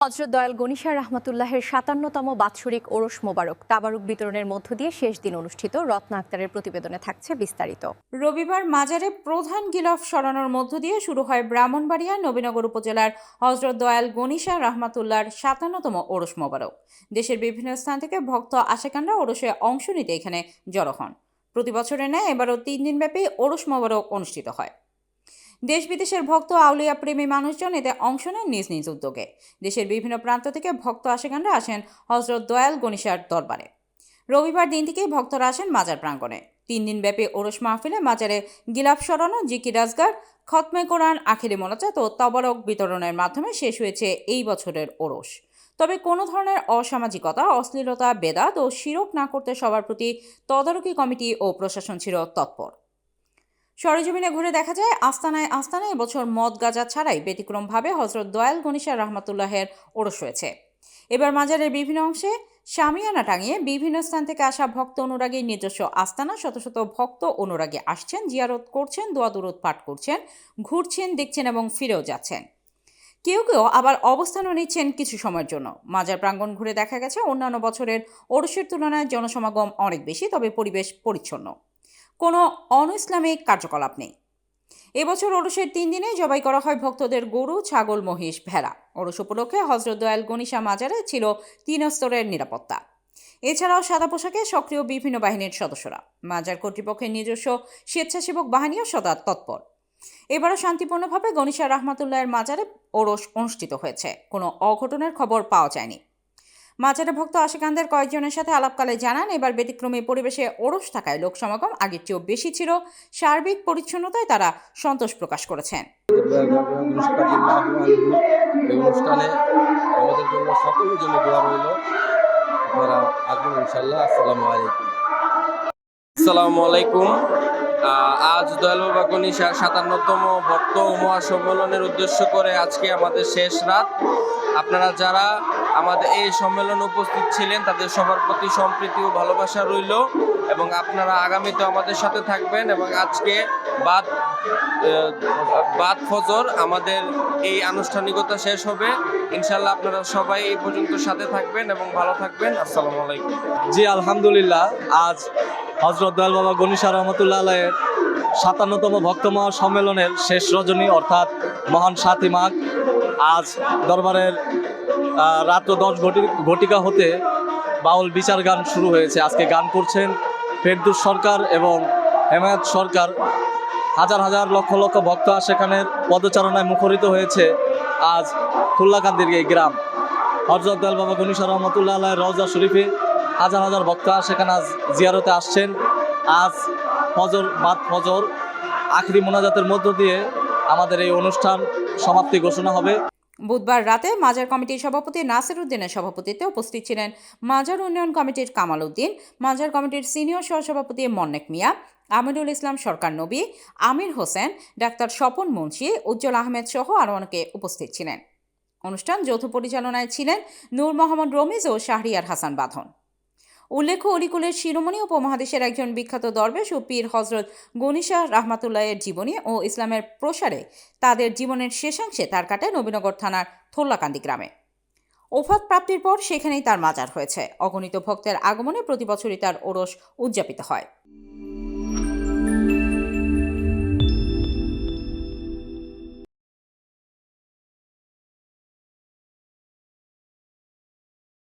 হজরত দয়াল গনিশা রহমতুল্লাহের সাতান্নতম বাৎসরিক ওরস মোবারক তাবারুক বিতরণের মধ্য দিয়ে শেষ দিন অনুষ্ঠিত রত্না আক্তারের প্রতিবেদনে থাকছে বিস্তারিত। রবিবার মাজারে প্রধান গিলফ সরানোর মধ্য দিয়ে শুরু হয় ব্রাহ্মণবাড়িয়া নবীনগর উপজেলার হজরত দয়াল গনিশা রহমাতুল্লাহর সাতান্নতম ওরস মোবারক। দেশের বিভিন্ন স্থান থেকে ভক্ত আশেকানরা ওরসে অংশ নিতে এখানে জড়ো হন। প্রতি বছরের ন্যায় এবারও তিন দিনব্যাপী ওরস মোবারক অনুষ্ঠিত হয়। দেশ বিদেশের ভক্ত আউলিয়া প্রেমী মানুষজন এতে অংশ নেন নিজ নিজ উদ্যোগে। দেশের বিভিন্ন প্রান্ত থেকে ভক্ত আশেকানরা আসেন হজরত দয়াল গনিশার দরবারে। রবিবার দিন থেকেই ভক্তরা আসেন মাজার প্রাঙ্গণে। তিন দিন ব্যাপী ওরস মাহফিলে মাজারে গিলাপ সরানো জিকি রাজগার খতমে কোরআন, আখিরি মোনাজাত ও তবরক বিতরণের মাধ্যমে শেষ হয়েছে এই বছরের ওরস। তবে কোনো ধরনের অসামাজিকতা, অশ্লীলতা, বেদাত ও শিরক না করতে সবার প্রতি তদারকি কমিটি ও প্রশাসন ছিল তৎপর। সরেজমিনে ঘুরে দেখা যায় আস্তানায় আস্তানায় এবছর মদ গাজা ছাড়াই ব্যতিক্রমভাবে হজরত দয়াল গনিশা রহমাতুল্লাহের ওরস হয়েছে। এবার মাজারের বিভিন্ন অংশে শামিয়ানা টাঙিয়ে বিভিন্ন স্থান থেকে আসা ভক্ত অনুরাগীর নিজস্ব আস্তানা, শত শত ভক্ত অনুরাগী আসছেন, জিয়ারত করছেন, দোয়া দুরুদ পাঠ করছেন, ঘুরছেন, দেখছেন এবং ফিরেও যাচ্ছেন। কেউ কেউ আবার অবস্থানও নিচ্ছেন কিছু সময়ের জন্য। মাজার প্রাঙ্গণ ঘুরে দেখা গেছে, অন্যান্য বছরের ওরসের তুলনায় জনসমাগম অনেক বেশি, তবে পরিবেশ পরিচ্ছন্ন। কোনো অন ইসলামিক কার্যকলাপ নেই। এবছর ওরসের তিন দিনে জবাই করা হয় ভক্তদের গরু, ছাগল, মহিষ, ভেড়া। ওরস উপলক্ষে হজরত দয়াল গনিশা মাজারে ছিল তিন স্তরের নিরাপত্তা। এছাড়াও সাদা পোশাকে সক্রিয় বিভিন্ন বাহিনীর সদস্যরা। মাজার কর্তৃপক্ষের নিজস্ব স্বেচ্ছাসেবক বাহিনীও সদা তৎপর। এবারও শান্তিপূর্ণভাবে গনিশা রহমাতুল্লাহের মাজারে ওরস অনুষ্ঠিত হয়েছে। কোনো অঘটনের খবর পাওয়া যায়নি। মাজারে ভক্ত আশিকানদের কয়েকজনের সাথে আলাপকালে জানান এবার ব্যতিক্রমী পরিবেশে ওরস থাকায় লোক সমাগম আগের চেয়েও বেশি ছিল। সার্বিক পরিচ্ছন্নতায় তারা সন্তোষ প্রকাশ করেছেন। অনুষ্ঠানে আমাদের জন্য সকলের জন্য দোয়া রইল। আপনারা আসবেন ইনশাল্লাহ আসসালামু আলাইকুম। আসসালামু আলাইকুম। আজ দয়াল গণিশা সাতান্নতম ভক্ত ও মহাসম্মেলনের উদ্দেশ্য করে আজকে আমাদের শেষ রাত। আপনারা যারা আমাদের এই সম্মেলনে উপস্থিত ছিলেন, তাদের সবার প্রতি সম্প্রীতি ও ভালোবাসা রইল এবং আপনারা আগামীতে আমাদের সাথে থাকবেন এবং আজকে বাদ বাদ ফজর আমাদের এই আনুষ্ঠানিকতা শেষ হবে। ইনশাল্লাহ আপনারা সবাই এই পর্যন্ত সাথে থাকবেন এবং ভালো থাকবেন। আসসালামু আলাইকুম। জি, আলহামদুলিল্লাহ। আজ হজরত দয়াল বাবা গনিশা রহমতুল্লাহ আলাইয়ের সাতান্নতম ভক্ত মহা সম্মেলনের শেষ রজনী, অর্থাৎ মহান সাতই আজ দরবারের রাত্র দশ ঘটি ঘটিকা হতে বাউল বিচার গান শুরু হয়েছে। আজকে গান করছেন ফেরদুস সরকার এবং হেমায়ত সরকার। হাজার হাজার লক্ষ লক্ষ ভক্ত সেখানের পদচারণায় মুখরিত হয়েছে আজ খুল্লাকান্দির এই গ্রাম। দয়াল বাবা গনিশা রহমতুল্লাহ আল্লাহ রওজা শরীফে হাজার হাজার ভক্ত সেখানে আজ জিয়ারতে আসছেন। আজ ফজর বাদ ফজর, আখরি মোনাজাতের মধ্য দিয়ে আমাদের এই অনুষ্ঠান সমাপ্তি ঘোষণা হবে। বুধবার রাতে মাজার কমিটির সভাপতি নাসির উদ্দিনের সভাপতিত্বে উপস্থিত ছিলেন মাজার উন্নয়ন কমিটির কামাল উদ্দিন, মাজার কমিটির সিনিয়র সহসভাপতি মন্নেক মিয়া আমিরুল ইসলাম সরকার নবী, আমির হোসেন, ডাক্তার স্বপন মুন্সি, উজ্জ্বল আহমেদ সহ আরও অনেকে উপস্থিত ছিলেন। অনুষ্ঠান যৌথ পরিচালনায় ছিলেন নূর মোহাম্মদ রমিজ ও শাহরিয়ার হাসান বাঁধন। উল্লেখ্য, অলিকুলের শিরোমণি উপমহাদেশের একজন বিখ্যাত দরবেশ ও পীর হজরত গনিশা রাহমাতুল্লাহের জীবনী ও ইসলামের প্রসারে তাদের জীবনের শেষাংশে তার কাটায় নবীনগর থানার থোল্লাকান্দি গ্রামে। ওফাত প্রাপ্তির পর সেখানেই তার মাজার হয়েছে। অগণিত ভক্তের আগমনে প্রতি বছরই তার ওরস উদযাপিত হয়।